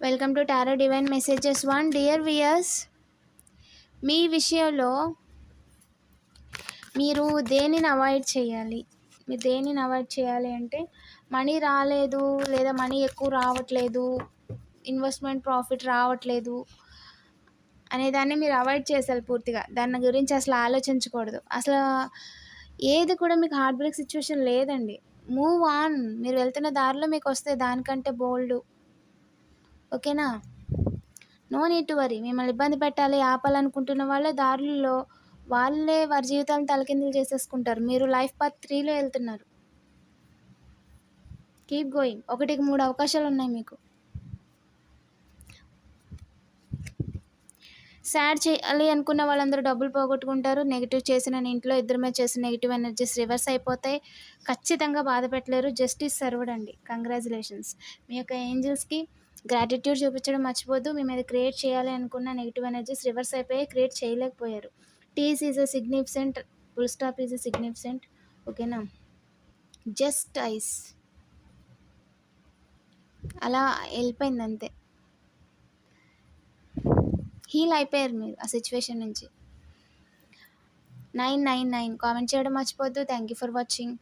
Welcome to tarot divine messages one dear viewers మీ విషయంలో మీరు దేనిని అవాయిడ్ చేయాలి? మీరు దేనిని అవాయిడ్ చేయాలి అంటే మనీ రాలేదు లేదా మనీ ఎక్కువ రావట్లేదు ఇన్వెస్ట్మెంట్ ప్రాఫిట్ రావట్లేదు అనే దాన్ని మీరు అవాయిడ్ చేసాలి పూర్తిగా. దాని గురించి అసలు ఆలోచించకూడదు. అసలు ఏది కూడా మీకు హార్ట్ బ్రేక్ సిచ్యువేషన్ లేదండి. మూవ్ ఆన్ మీరు వెళ్తున్న దారిలో మీకు వస్తే దానికంటే బోల్డ్ ఓకేనా? No need worry. మిమ్మల్ని ఇబ్బంది పెట్టాలి ఆపాలనుకుంటున్న వాళ్ళే దారులలో వాళ్ళే వారి జీవితాలను తలకిందులు చేసేసుకుంటారు. మీరు లైఫ్ పాత్ త్రీలో వెళ్తున్నారు. Keep going. ఒకటికి మూడు అవకాశాలు ఉన్నాయి మీకు. సాడ్ చేయాలి అనుకున్న వాళ్ళందరూ డబ్బులు పోగొట్టుకుంటారు. నెగిటివ్ చేసిన ఇంట్లో ఇద్దరి మీద చేసిన నెగిటివ్ ఎనర్జీస్ రివర్స్ అయిపోతాయి. ఖచ్చితంగా బాధ పెట్టలేరు. జస్టిస్ సర్వ్డ్ అండి కంగ్రాచులేషన్స్. మీ యొక్క ఏంజల్స్కి గ్రాటిట్యూడ్ చూపించడం మర్చిపోద్దు. మీ మీద క్రియేట్ చేయాలి అనుకున్న నెగిటివ్ ఎనర్జీస్ రివర్స్ అయిపోయి క్రియేట్ చేయలేకపోయారు. This is a significant full stop is a significant ఓకేనా జస్ట్ ఐస్ అలా వెళ్ళిపోయింది అంతే. హీల్ అయిపోయారు మీరు ఆ సిచ్యువేషన్ నుంచి. నైన్ నైన్ నైన్ కామెంట్ చేయడం మర్చిపోద్దు. Thank you for watching